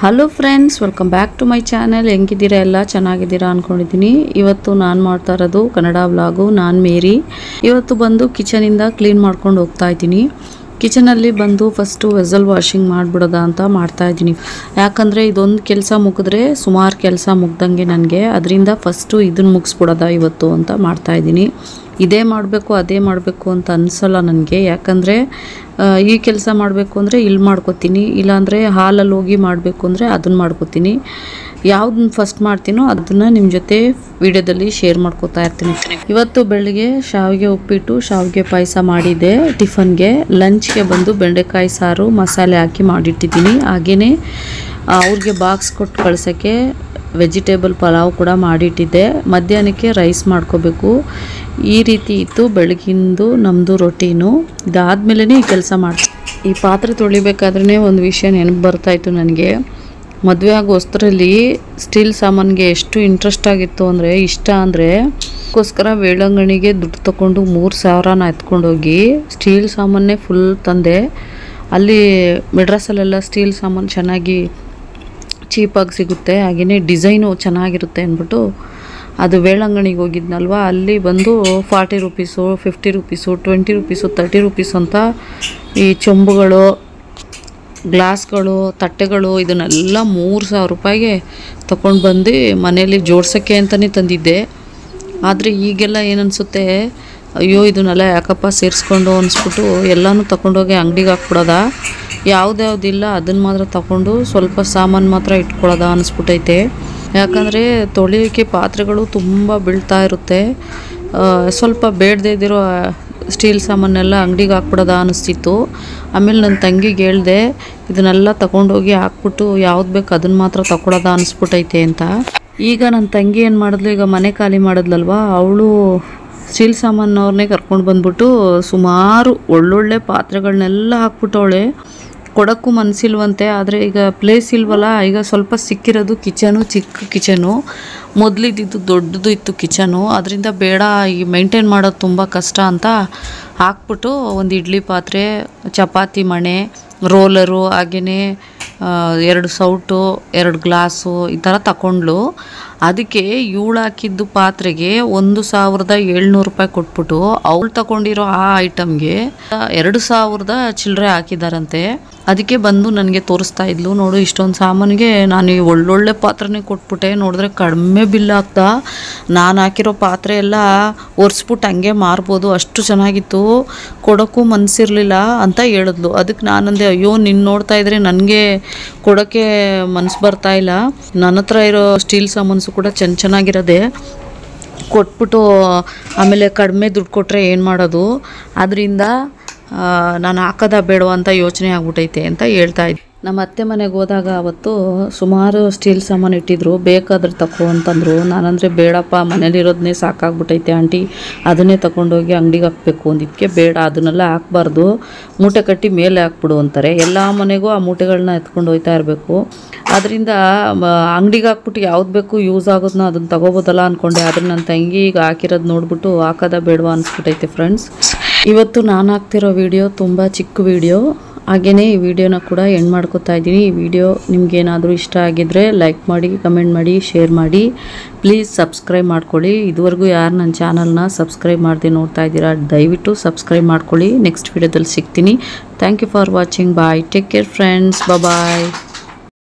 Hello friends welcome back to my channel ಹೆಂಗಿದ್ದೀರಾ ಎಲ್ಲ? ಚೆನ್ನಾಗಿದ್ದೀರಾ ಅಂದ್ಕೊಂಡಿದ್ದೀನಿ ಇವತ್ತು ನಾನು ಮಾಡ್ತಾ ಇರೋದು ಕನ್ನಡ ವ್ಲಾಗು. ನಾನು ಮೇರಿ. ಇವತ್ತು ಬಂದು ಕಿಚನಿಂದ ಕ್ಲೀನ್ ಮಾಡ್ಕೊಂಡು ಹೋಗ್ತಾ ಇದ್ದೀನಿ. ಕಿಚನಲ್ಲಿ ಬಂದು ಫಸ್ಟು ವೆಸಲ್ ವಾಷಿಂಗ್ ಮಾಡಿಬಿಡೋದ ಅಂತ ಮಾಡ್ತಾ ಇದ್ದೀನಿ. ಯಾಕಂದರೆ ಇದೊಂದು ಕೆಲಸ ಮುಗಿದ್ರೆ ಸುಮಾರು ಕೆಲಸ ಮುಗ್ದಂಗೆ ನನಗೆ. ಅದರಿಂದ ಫಸ್ಟು ಇದನ್ನು ಮುಗಿಸ್ಬಿಡೋದ ಇವತ್ತು ಅಂತ ಮಾಡ್ತಾ ಇದ್ದೀನಿ. ಇದೇ ಮಾಡಬೇಕು, ಅದೇ ಮಾಡಬೇಕು ಅಂತ ಅನ್ಸಲ್ಲ ನನಗೆ. ಯಾಕಂದರೆ ಈ ಕೆಲಸ ಮಾಡಬೇಕು ಅಂದರೆ ಇಲ್ಲಿ ಮಾಡ್ಕೋತೀನಿ, ಇಲ್ಲಾಂದರೆ ಹಾಲಲ್ಲಿ ಹೋಗಿ ಮಾಡಬೇಕು ಅಂದರೆ ಅದನ್ನು ಮಾಡ್ಕೋತೀನಿ. ಯಾವ್ದನ್ನ ಫಸ್ಟ್ ಮಾಡ್ತೀನೋ ಅದನ್ನು ನಿಮ್ಮ ಜೊತೆ ವಿಡಿಯೋದಲ್ಲಿ ಶೇರ್ ಮಾಡ್ಕೋತಾ ಇರ್ತೀನಿ. ಇವತ್ತು ಬೆಳಗ್ಗೆ ಶಾವಿಗೆ ಉಪ್ಪಿಟ್ಟು, ಶಾವಿಗೆ ಪಾಯಸ ಮಾಡಿದ್ದೆ, ಟಿಫನ್ಗೆ. ಲಂಚ್ಗೆ ಬಂದು ಬೆಂಡೆಕಾಯಿ ಸಾರು, ಮಸಾಲೆ ಹಾಕಿ ಮಾಡಿಟ್ಟಿದ್ದೀನಿ. ಹಾಗೆಯೇ ಅವ್ರಿಗೆ ಬಾಕ್ಸ್ ಕೊಟ್ಟು ಕಳ್ಸೋಕ್ಕೆ ವೆಜಿಟೇಬಲ್ ಪಲಾವ್ ಕೂಡ ಮಾಡಿಟ್ಟಿದ್ದೆ. ಮಧ್ಯಾಹ್ನಕ್ಕೆ ರೈಸ್ ಮಾಡ್ಕೋಬೇಕು. ಈ ರೀತಿ ಇತ್ತು ಬೆಳಗಿಂದು ನಮ್ಮದು ರೊಟೀನು. ಇದಾದಮೇಲೆ ಈ ಕೆಲಸ ಮಾಡಿ, ಈ ಪಾತ್ರೆ ತೊಳಿಬೇಕಾದ್ರೆ ಒಂದು ವಿಷಯ ನೆನಪು ಬರ್ತಾಯಿತ್ತು ನನಗೆ. ಮದುವೆ ಆಗೋ ವಸ್ತ್ರಲ್ಲಿ ಸ್ಟೀಲ್ ಸಾಮಾನಿಗೆ ಎಷ್ಟು ಇಂಟ್ರೆಸ್ಟ್ ಆಗಿತ್ತು ಅಂದರೆ, ಇಷ್ಟ ಅಂದರೆ, ಅದಕ್ಕೋಸ್ಕರ ವೇಳಂಗಣಿಗೆ ದುಡ್ಡು ತಗೊಂಡು ಮೂರು ಸಾವಿರನ ಎತ್ಕೊಂಡೋಗಿ ಸ್ಟೀಲ್ ಸಾಮಾನೇ ಫುಲ್ ತಂದೆ. ಅಲ್ಲಿ ಮೆಡ್ರಸ್ಸಲ್ಲೆಲ್ಲ ಸ್ಟೀಲ್ ಸಾಮಾನು ಚೆನ್ನಾಗಿ ಚೀಪಾಗಿ ಸಿಗುತ್ತೆ ಹಾಗೆಯೇ ಡಿಸೈನು ಚೆನ್ನಾಗಿರುತ್ತೆ ಅಂದ್ಬಿಟ್ಟು ಅದು ವೇಳಂಗಣಿಗೆ ಹೋಗಿದ್ನಲ್ವ? ಅಲ್ಲಿ ಬಂದು forty rupees, fifty rupees, twenty rupees, thirty rupees ಅಂತ ಈ ಚೊಂಬುಗಳು, ಗ್ಲಾಸ್ಗಳು, ತಟ್ಟೆಗಳು, ಇದನ್ನೆಲ್ಲ ಮೂರು ಸಾವಿರ ರೂಪಾಯಿಗೆ ತಗೊಂಡು ಬಂದು ಮನೆಯಲ್ಲಿ ಜೋಡ್ಸೋಕ್ಕೆ ಅಂತಲೇ ತಂದಿದ್ದೆ. ಆದರೆ ಈಗೆಲ್ಲ ಏನನ್ಸುತ್ತೆ? ಅಯ್ಯೋ, ಇದನ್ನೆಲ್ಲ ಯಾಕಪ್ಪ ಸೇರಿಸ್ಕೊಂಡು ಅನಿಸ್ಬಿಟ್ಟು ಎಲ್ಲನೂ ತಗೊಂಡೋಗಿ ಅಂಗಡಿಗೆ ಹಾಕ್ಬಿಡೋದ? ಯಾವುದ್ಯಾವುದಿಲ್ಲ ಅದನ್ನು ಮಾತ್ರ ತಗೊಂಡು ಸ್ವಲ್ಪ ಸಾಮಾನು ಮಾತ್ರ ಇಟ್ಕೊಳ್ಳೋದ ಅನಿಸ್ಬಿಟ್ಟೈತೆ ಯಾಕಂದರೆ ತೊಳೆಯೋಕೆ ಪಾತ್ರೆಗಳು ತುಂಬ ಬೀಳ್ತಾ ಇರುತ್ತೆ. ಸ್ವಲ್ಪ ಬೇಡದೇ ಇದ್ದಿರೋ ಸ್ಟೀಲ್ ಸಾಮಾನೆಲ್ಲ ಅಂಗಡಿಗೆ ಹಾಕ್ಬಿಡೋದ ಅನಿಸ್ತಿತ್ತು. ಆಮೇಲೆ ನನ್ನ ತಂಗಿಗೆ ಹೇಳ್ದೆ, ಇದನ್ನೆಲ್ಲ ತಗೊಂಡೋಗಿ ಹಾಕ್ಬಿಟ್ಟು ಯಾವ್ದು ಬೇಕು ಅದನ್ನು ಮಾತ್ರ ತಗೊಳೋದ ಅನಿಸ್ಬಿಟ್ಟೈತೆ ಅಂತ. ಈಗ ನನ್ನ ತಂಗಿ ಏನು ಮಾಡಿದ್ಲು, ಈಗ ಮನೆ ಖಾಲಿ ಮಾಡಿದ್ಲಲ್ವ, ಅವಳು ಸ್ಟೀಲ್ ಸಾಮಾನವ್ರನ್ನೇ ಕರ್ಕೊಂಡು ಬಂದ್ಬಿಟ್ಟು ಸುಮಾರು ಒಳ್ಳೊಳ್ಳೆ ಪಾತ್ರೆಗಳನ್ನೆಲ್ಲ ಹಾಕ್ಬಿಟ್ಟವಳೆ. ಕೊಡೋಕ್ಕೂ ಮನಸ್ಸಿಲ್ವಂತೆ ಆದರೆ ಈಗ ಪ್ಲೇಸ್ ಇಲ್ವಲ್ಲ, ಈಗ ಸ್ವಲ್ಪ ಸಿಕ್ಕಿರೋದು ಕಿಚನು ಚಿಕ್ಕ ಕಿಚನು ಮೊದಲಿದ್ದು ದೊಡ್ಡದು ಇತ್ತು ಕಿಚನು ಅದರಿಂದ ಬೇಡ, ಈ ಮೇಂಟೈನ್ ಮಾಡೋದು ತುಂಬ ಕಷ್ಟ ಅಂತ ಹಾಕ್ಬಿಟ್ಟು ಒಂದು ಇಡ್ಲಿ ಪಾತ್ರೆ, ಚಪಾತಿ ಮಣೆ ರೋಲರು ಹಾಗೆಯೇ ಎರಡು ಸೌಟು, ಎರಡು ಗ್ಲಾಸು ಈ ಥರ ತಗೊಂಡ್ಲು ಅದಕ್ಕೆ ಇವಳು ಹಾಕಿದ್ದು ಪಾತ್ರೆಗೆ ಒಂದು ಸಾವಿರದ ಏಳ್ನೂರು ರೂಪಾಯಿ ಕೊಟ್ಬಿಟ್ಟು ಅವಳು ತಗೊಂಡಿರೋ ಆ ಐಟಮ್ಗೆ ಎರಡು ಸಾವಿರದ ಚಿಲ್ಲರೆ ಹಾಕಿದಾರಂತೆ. ಅದಕ್ಕೆ ಬಂದು ನನಗೆ ತೋರಿಸ್ತಾ ಇದ್ಲು, ನೋಡು, ಇಷ್ಟೊಂದು ಸಾಮಾನಿಗೆ ನಾನು ಈ ಒಳ್ಳೊಳ್ಳೆ ಪಾತ್ರೆನೇ ಕೊಟ್ಬಿಟ್ಟೆ, ನೋಡಿದ್ರೆ ಕಡಿಮೆ ಬಿಲ್ ಆಗ್ತಾ. ನಾನು ಹಾಕಿರೋ ಪಾತ್ರೆ ಎಲ್ಲ ಒರೆಸ್ಬಿಟ್ಟು ಹಂಗೆ ಮಾರ್ಬೋದು, ಅಷ್ಟು ಚೆನ್ನಾಗಿತ್ತು, ಕೊಡೋಕ್ಕೂ ಮನಸ್ಸಿರಲಿಲ್ಲ ಅಂತ ಹೇಳಿದ್ಲು. ಅದಕ್ಕೆ ನಾನಂದೆ, ಅಯ್ಯೋ ನಿನ್ನ ನೋಡ್ತಾ ಇದ್ರೆ ನನಗೆ ಕೊಡೋಕ್ಕೆ ಮನಸ್ಸು ಬರ್ತಾ ಇಲ್ಲ. ನನ್ನ ಹತ್ರ ಇರೋ ಸ್ಟೀಲ್ ಸಾಮಾನ್ಸು ಕೂಡ ಚೆನ್ನ ಚೆನ್ನಾಗಿರೋದೆ ಕೊಟ್ಬಿಟ್ಟು ಆಮೇಲೆ ಕಡಿಮೆ ದುಡ್ಡು ಕೊಟ್ಟರೆ ಏನು ಮಾಡೋದು? ಅದರಿಂದ ನಾನು ಹಾಕೋದ ಬೇಡವಾ ಅಂತ ಯೋಚನೆ ಆಗ್ಬಿಟ್ಟೈತೆ ಅಂತ ಹೇಳ್ತಾ ಇದ್ದೆ. ನಮ್ಮ ಅತ್ತೆ ಮನೆಗೆ ಹೋದಾಗ ಅವತ್ತು ಸುಮಾರು ಸ್ಟೀಲ್ ಸಾಮಾನು ಇಟ್ಟಿದ್ರು. ಬೇಕಾದ್ರೆ ತಗೋ ಅಂತಂದರು. ನಾನಂದರೆ ಬೇಡಪ್ಪ ಮನೇಲಿರೋದನ್ನೇ ಸಾಕಾಗ್ಬಿಟ್ಟೈತೆ ಆಂಟಿ. ಅದನ್ನೇ ತಗೊಂಡೋಗಿ ಅಂಗಡಿಗೆ ಹಾಕಬೇಕು ಅಂದಿದ್ದಕ್ಕೆ ಬೇಡ, ಅದನ್ನೆಲ್ಲ ಹಾಕ್ಬಾರ್ದು. ಮೂಟೆ ಕಟ್ಟಿ ಮೇಲೆ ಹಾಕ್ಬಿಡು ಅಂತಾರೆ. ಎಲ್ಲ ಮನೆಗೂ ಆ ಮೂಟೆಗಳನ್ನ ಎತ್ಕೊಂಡು ಹೋಗ್ತಾ ಇರಬೇಕು. ಅದರಿಂದ ಅಂಗಡಿಗೆ ಹಾಕ್ಬಿಟ್ಟು ಯಾವ್ದು ಬೇಕು ಯೂಸ್ ಆಗೋದನ್ನ ಅದನ್ನ ತಗೋಬೋದಲ್ಲ ಅಂದ್ಕೊಂಡೆ ಆದರೆ ನನ್ನ ತಂಗಿ ಈಗ ಹಾಕಿರೋದು ನೋಡ್ಬಿಟ್ಟು ಹಾಕೋದ ಬೇಡವಾ ಅನಿಸ್ಬಿಟ್ಟೈತೆ ಫ್ರೆಂಡ್ಸ್ ಇವತ್ತು ನಾನು ಹಾಕ್ತಿರೋ ವಿಡಿಯೋ ತುಂಬ ಚಿಕ್ಕ ವಿಡಿಯೋ ಹಾಗೆಯೇ ಈ ವಿಡಿಯೋನ ಕೂಡ ಎಂಡ್ ಮಾಡ್ಕೋತಾ ಇದ್ದೀನಿ. ಈ ವಿಡಿಯೋ ನಿಮಗೇನಾದರೂ ಇಷ್ಟ ಆಗಿದ್ದರೆ ಲೈಕ್ ಮಾಡಿ ಕಮೆಂಟ್ ಮಾಡಿ ಶೇರ್ ಮಾಡಿ. ಪ್ಲೀಸ್ ಸಬ್ಸ್ಕ್ರೈಬ್ ಮಾಡ್ಕೊಳ್ಳಿ. ಇದುವರೆಗೂ ಯಾರು ನನ್ನ ಚಾನಲ್ನ ಸಬ್ಸ್ಕ್ರೈಬ್ ಮಾಡಿದೆ ನೋಡ್ತಾ ಇದ್ದೀರಾ, ದಯವಿಟ್ಟು ಸಬ್ಸ್ಕ್ರೈಬ್ ಮಾಡ್ಕೊಳ್ಳಿ. ನೆಕ್ಸ್ಟ್ ವಿಡಿಯೋದಲ್ಲಿ ಸಿಗ್ತೀನಿ. Thank you for watching bye take care friends bye